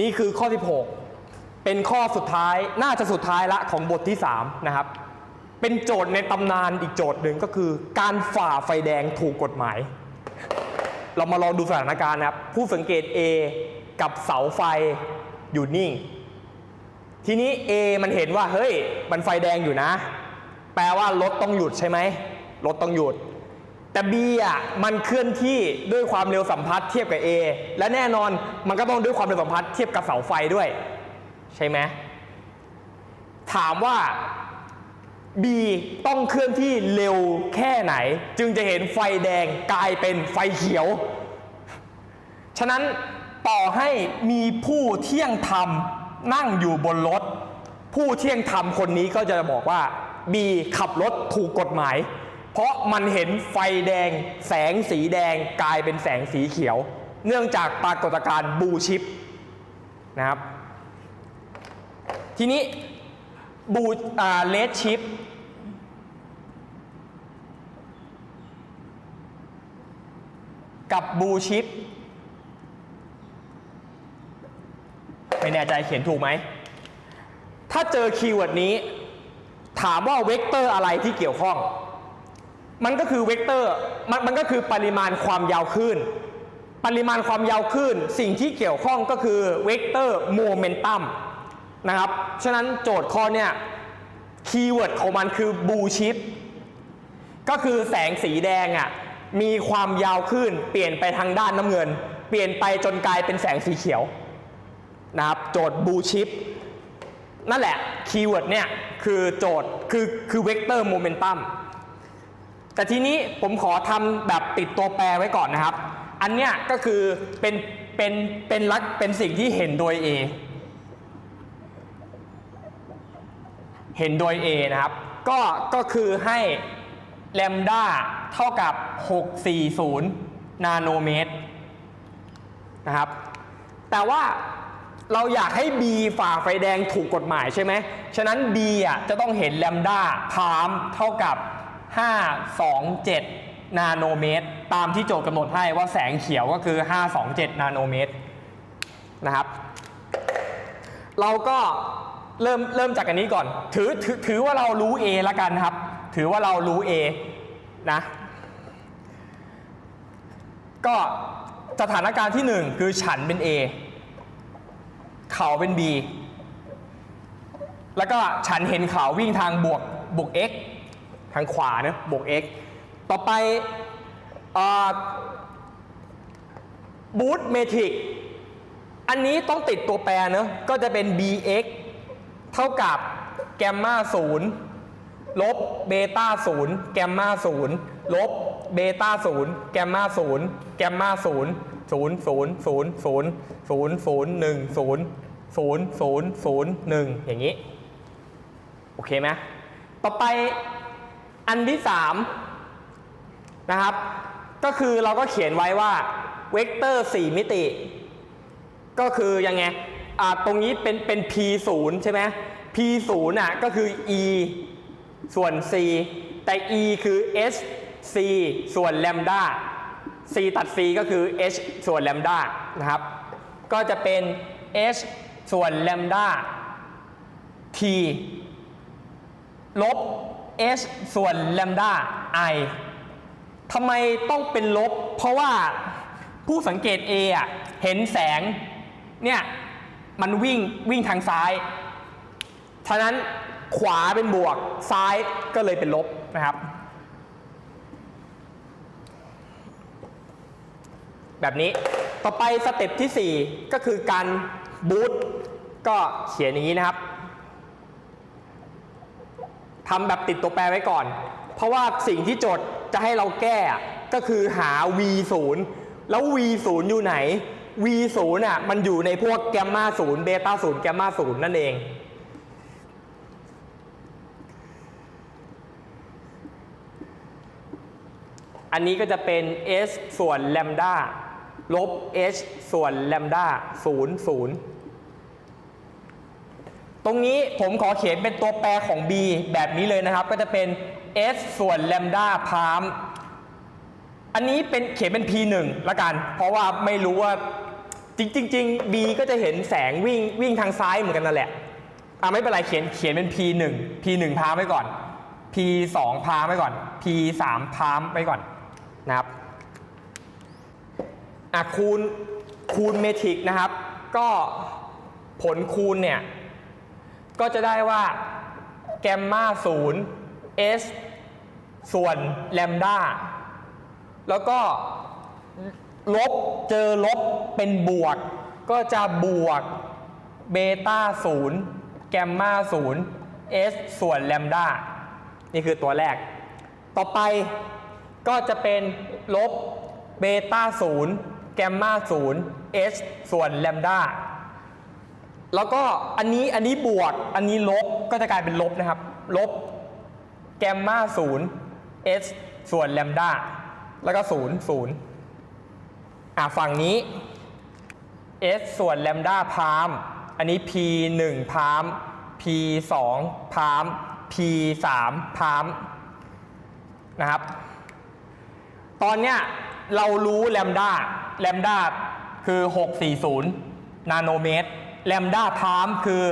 นี่คือข้อ 16 เป็นข้อสุดท้ายน่าจะสุดท้ายละของบทที่ 3 นะครับ เป็นโจทย์ในตำนานอีกโจทย์หนึ่งก็คือ การฝ่าไฟแดงถูกกฎหมาย เรามาลองดูสถานการณ์นะครับ ผู้สังเกต A กับเสาไฟอยู่นิ่ง ทีนี้ A มันเห็นว่าเฮ้ยมันไฟแดงอยู่นะ แปลว่ารถต้องหยุดใช่ไหมรถต้องหยุด แต่ B อะมันเคลื่อนที่ด้วยความเร็วสัมพัทธ์เทียบกับ A และแน่นอนมันก็ต้องด้วยความเร็วสัมพัทธ์เทียบกับเสาไฟด้วย ใช่ไหมถามว่า B ต้องเคลื่อนที่เร็วแค่ไหน จึงจะเห็นไฟแดงกลายเป็นไฟเขียว ฉะนั้นต่อให้มีผู้เที่ยงธรรมนั่งอยู่บนรถ ผู้เที่ยงธรรมคนนี้ก็จะบอกว่า B ขับรถถูกกฎหมาย เพราะมันเห็นไฟแดง แสงสีแดงกลายเป็นแสงสีเขียว เนื่องจากปรากฏการณ์บูชิปนะครับ ทีนี้บูเลดชิปกับบูชิปไม่แน่ใจเขียนถูกไหม ถ้าเจอคีย์เวิร์ดนี้ ถามว่าเวกเตอร์อะไรที่เกี่ยวข้อง มันก็คือเวกเตอร์มันมันก็คือปริมาณความยาวคลื่น ปริมาณความยาวคลื่น สิ่งที่เกี่ยวข้องก็คือเวกเตอร์โมเมนตัมนะครับ ฉะนั้นโจทย์ข้อเนี่ยคีย์เวิร์ดของมันคือบูชิปก็คือแสงสีแดงอะมีความยาวขึ้นเปลี่ยนไปทางด้านน้ำเงิน เปลี่ยนไปจนกลายเป็นแสงสีเขียวนะครับโจทย์บูชิปนั่นแหละคีย์เวิร์ดเนี่ยคือโจทย์คือคือเวกเตอร์โมเมนตัม แต่ทีนี้ผมขอทำแบบติดตัวแปรไว้ก่อนนะครับ อันเนี้ยก็คือเป็นเป็นเป็นลักเป็นสิ่งที่เห็นโดย A เห็นโดย A นะครับ ก็ก็คือให้แลมด้าเท่ากับ 640 นาโนเมตรนะครับ แต่ว่าเราอยากให้ B ฝ่าไฟแดงถูกกฎหมายใช่ไหม ฉะนั้น B อะจะต้องเห็นแลมด้าพามเท่ากับ 527 นาโนเมตร ตามที่โจทย์กำหนดให้ว่าแสงเขียวก็คือ 527 นาโนเมตรนะครับ เราก็เริ่มเริ่มจากอันนี้ก่อน ถือถือถือว่าเรารู้ A ละกันครับ ถือว่าเรารู้ A นะ ก็สถานการณ์ที่ 1 คือฉันเป็น A เขาเป็น B แล้วก็ฉันเห็นเขาวิ่งทางบวกบวก x ทางขวานะบวก x ต่อไปบูตเมทริกอันนี้ต้องติดตัวแปรเนะก็จะเป็น bx เท่ากับแกมมา0ลบเบต้า0แกมมา0ลบเบต้า0แกมมา0แกมมา0 0 0 0 0 0 0 0 0 1 0 0 0 0 1อย่างนี้ โอเคไหมต่อไป อันที่3นะครับ ก็คือเราก็เขียนไว้ว่าเวกเตอร์ 4 มิติ ก็คือยังไงอ่าตรงนี้เป็นเป็น p 0ใช่ไหม p 0น่ะก็คือ e ส่วน c แต่ e คือ h c ส่วนแลมดา c ตัด c ก็คือ h ส่วนแลมดานะครับ ก็จะเป็น h ส่วนแลมดา t ลบ h ส่วนแลมดา i ทำไมต้องเป็นลบ เพราะว่าผู้สังเกต A อะเห็นแสงเนี่ยมันวิ่งวิ่งทางซ้าย ฉะนั้นขวาเป็นบวกซ้ายก็เลยเป็นลบนะครับ แบบนี้ต่อไปสเต็ปที่ 4 ก็คือการบูตก็เขียนอย่างนี้นะครับ ทำแบบติดตัวแปรไว้ก่อน เพราะว่าสิ่งที่โจทย์จะให้เราแก้ก็คือหา v 0แล้ว v 0อยู่ไหน v 0อะมันอยู่ในพวกแกมมา0เบต้า0แกมมา0นั่นเองอันนี้ก็จะเป็น s ส่วนแลมดาลบ h ส่วนแลมดา0 0 ตรงนี้ผมขอเขียนเป็นตัวแปรของ b แบบนี้เลยนะครับ ก็จะเป็น s ส่วนแลมดาพามอันนี้เป็นเขียนเป็น p 1ละกัน เพราะว่าไม่รู้ว่าจริงจริงๆ B ก็จะเห็นแสงวิ่งวิ่งทางซ้ายเหมือนกันนั่นแหละอะไม่เป็นไรเขียนเขียนเป็น P 1 P 1พามไว้ก่อน P 2พามไว้ก่อน P 3พามไว้ก่อนนะครับอะคูณคูณเมทริกนะครับ ก็ผลคูณเนี่ย ก็จะได้ว่าแกมมา0 S ส่วนแลมดาแล้วก็ลบเจอลบเป็นบวก ก็จะบวกเบต้า0แกมมา0 S ส่วนแลมดานี่คือตัวแรก ต่อไปก็จะเป็นลบเบต้า0แกมมา0 S ส่วนแลมดา แล้วก็อันนี้อันนี้บวก อันนี้ลบก็จะกลายเป็นลบนะครับ ลบแกมมาศูนย์ s ส่วนแลมด้าแล้วก็ศูนย์ศูนย์อะฝั่งนี้ s ส่วนแลมด้าพามอันนี้ p 1พาม p 2พาม p 3พามนะครับ ตอนเนี้ยเรารู้แลมด้าแลมด้าคือ 640 นาโนเมตร แลมด้าพามคือ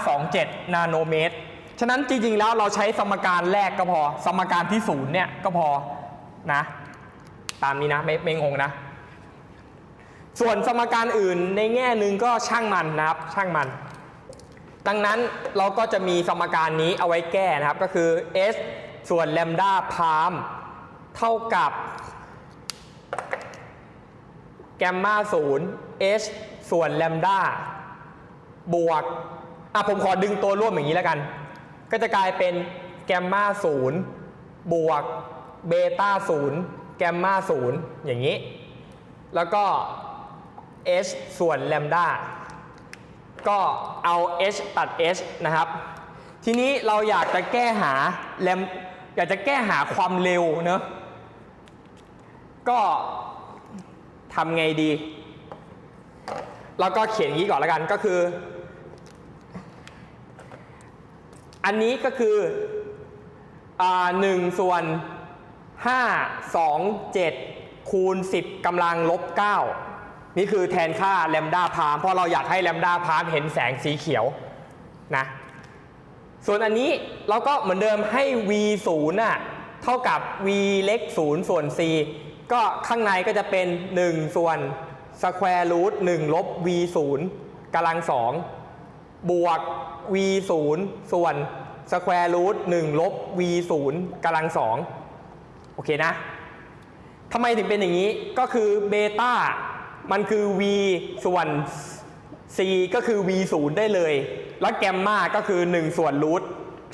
527 นาโนเมตร ฉะนั้นจริง ๆ แล้วเราใช้สมการแรกก็พอ สมการที่ศูนย์เนี่ยก็พอนะ ตามนี้นะไม่ไม่งงนะ ส่วนสมการอื่นในแง่หนึ่งก็ช่างมันนะครับ ช่างมัน ดังนั้นเราก็จะมีสมการนี้เอาไว้แก้นะครับ ก็คือ s ส่วนแลมด้าพามเท่ากับแกมมาศูนย์ h ส่วนแลมด้า บวกอะผมขอดึงตัวร่วมอย่างนี้แล้วกัน ก็จะกลายเป็นแกมมาศูนย์บวกเบต้าศูนย์แกมมาศูนย์อย่างนี้ แล้วก็ h ส่วนแลมด้าก็เอา h ตัด h นะครับ ทีนี้เราอยากจะแก้หาแลมอยากจะแก้หาความเร็วเนอะก็ทำไงดีเราก็เขียนอย่างนี้ก่อนแล้วกันก็คือ อันนี้ก็คือหนึ่งส่วน5 2 7คูณ10กำลังลบ9นี่คือแทนค่าแลมด้าพามเพราะเราอยากให้แลมด้าพามเห็นแสงสีเขียวนะส่วนอันนี้เราก็เหมือนเดิมให้ v 0น่ะเท่ากับ v เล็ก0ส่วน c ก็ข้างในก็จะเป็น 1 ส่วนสแควร์รูท1ลบ v 0กำลัง2 บวก v 0ส่วนสแควร์รูท1ลบ v 0กำลัง2โอเคนะทำไมถึงเป็นอย่างนี้ก็คือเบต้ามันคือ v ส่วน c ก็คือ v 0ได้เลย แล้วแกมมาก็คือ 1 ส่วนรูท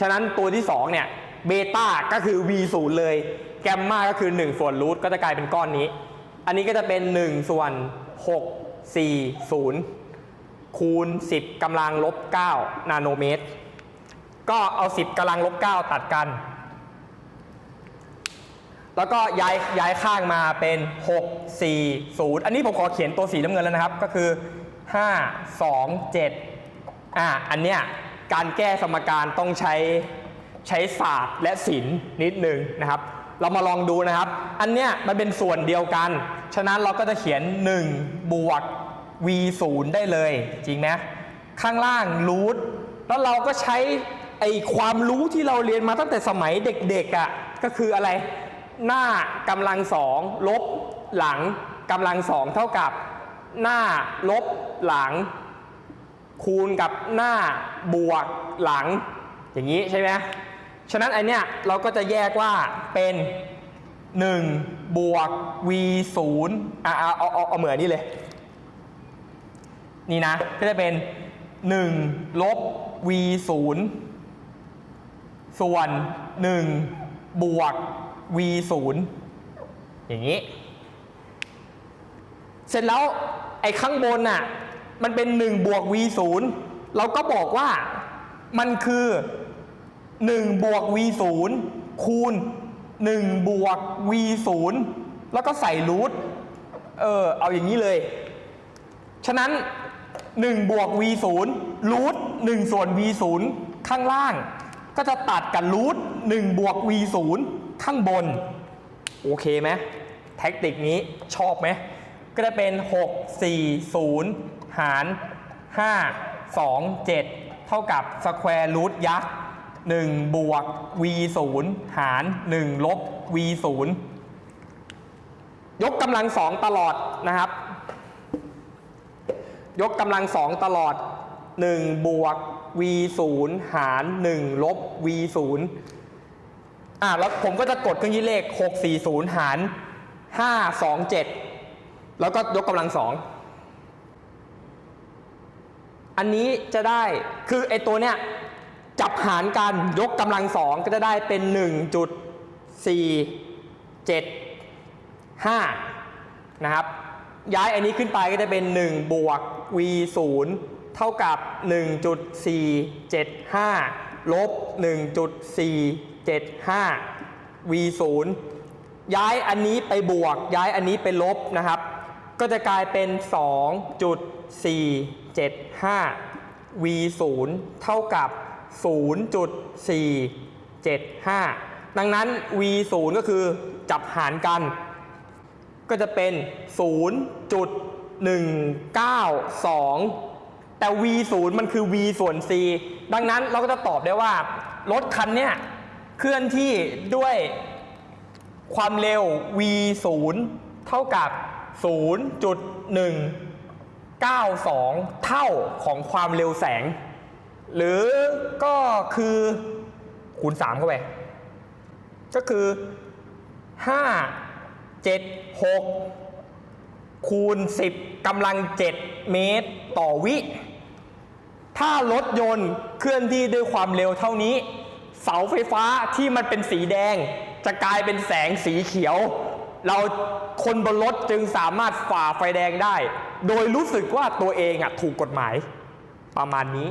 ฉะนั้นตัวที่ 2 เนี่ยเบต้าก็คือ v 0เลย แกมมาก็คือ 1 ส่วนรูทก็จะกลายเป็นก้อนนี้ อันนี้ก็จะเป็น 1 ส่วน 6 4 0 คูณ 10กำลังลบ9นาโนเมตร ก็เอา 10กำลังลบ9ตัดกัน แล้วก็ย้ายย้ายข้างมาเป็น 6 4 0 อันนี้ผมขอเขียนตัวสีน้ำเงินแล้วนะครับ ก็คือ 5 2 7อะอันเนี้ยการแก้สมการต้องใช้ใช้ศาสตร์และศิลป์นิดนึงนะครับ เรามาลองดูนะครับ อันเนี้ยมันเป็นส่วนเดียวกัน ฉะนั้นเราก็จะเขียน 1 บวก v 0 ได้เลย จริงไหมข้างล่างรูทแล้วเราก็ใช้ไอความรู้ที่เราเรียนมาตั้งแต่สมัยเด็กๆอะ่ะก็คืออะไร หน้ากำลังสองลบหลังกำลังสองเท่ากับ หน้าลบหลัง คูณกับหน้าบวกหลัง อย่างนี้ใช่ไหมฉะนั้นไอเนี้ยเราก็จะแยกว่าเป็น1บวก v 0อะเอาเอาเอาเอาเหมือนนี่เลย นี่นะ ก็จะเป็น 1 ลบ v 0ส่วน 1 บวก v 0อย่างนี้ เสร็จแล้วไอ้ข้างบนน่ะ มันเป็น 1 บวก v 0เราก็บอกว่ามันคือ 1 บวก v 0คูณ 1 บวก v 0แล้วก็ใส่รูท เออ เอาอย่างนี้เลย ฉะนั้น 1บวก v 0รูท1ส่วน v 0ข้างล่าง ก็จะตัดกับรูท1บวก v 0ข้างบน โอเคไหมแท็กติกนี้ชอบไหม ก็จะเป็น 6 4 0 หาร 5 2 7 เท่ากับสแควร์รูทยักษ์1บวก v 0หาร 1 ลบ v 0ยกกำลังสองตลอดนะครับ ยกกำลังสองตลอด 1 บวก v 0หาร 1 ลบ v 0อะแล้วผมก็จะกดเครื่องคิดเลข 640 หาร 527 แล้วก็ยกกำลังสองอันนี้จะได้คือไอตัวเนี้ยจับหารกันยกกำลังสองก็จะได้เป็น 1.475 นะครับ ย้ายอันนี้ขึ้นไปก็จะเป็น 1 บวก v 0เท่ากับ 1.475 ลบ 1.475 v 0ย้ายอันนี้ไปบวก ย้ายอันนี้ไปลบนะครับ ก็จะกลายเป็น 2.475 v 0เท่ากับ 0.475 ดังนั้น v 0ก็คือจับหารกัน ก็จะเป็น 0.192 แต่ v 0มันคือ v ส่วน c ดังนั้นเราก็จะตอบได้ว่า รถคันเนี้ยเคลื่อนที่ด้วยความเร็ว v 0เท่ากับ 0.192 เท่าของความเร็วแสง หรือก็คือคูณ 3 เข้าไป ก็คือ 5 7 6 คูณ 10กำลัง 7 เมตรต่อวิ ถ้ารถยนต์เคลื่อนที่ด้วยความเร็วเท่านี้ เสาไฟฟ้าที่มันเป็นสีแดง จะกลายเป็นแสงสีเขียว เราคนบนรถจึงสามารถฝ่าไฟแดงได้ โดยรู้สึกว่าตัวเองอะถูกกฎหมายประมาณนี้